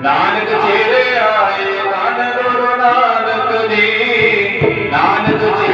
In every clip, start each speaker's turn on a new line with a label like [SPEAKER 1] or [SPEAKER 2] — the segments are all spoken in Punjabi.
[SPEAKER 1] ਨਾਨਕ ਜਿਹੜੇ ਆਏ ਤਨ ਗੁਰੂ ਨਾਨਕ ਦੀ ਨਾਨਕ ਜੀ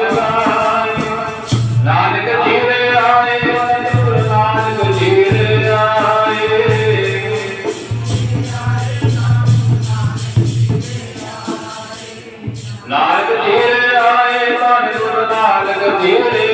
[SPEAKER 1] Deus.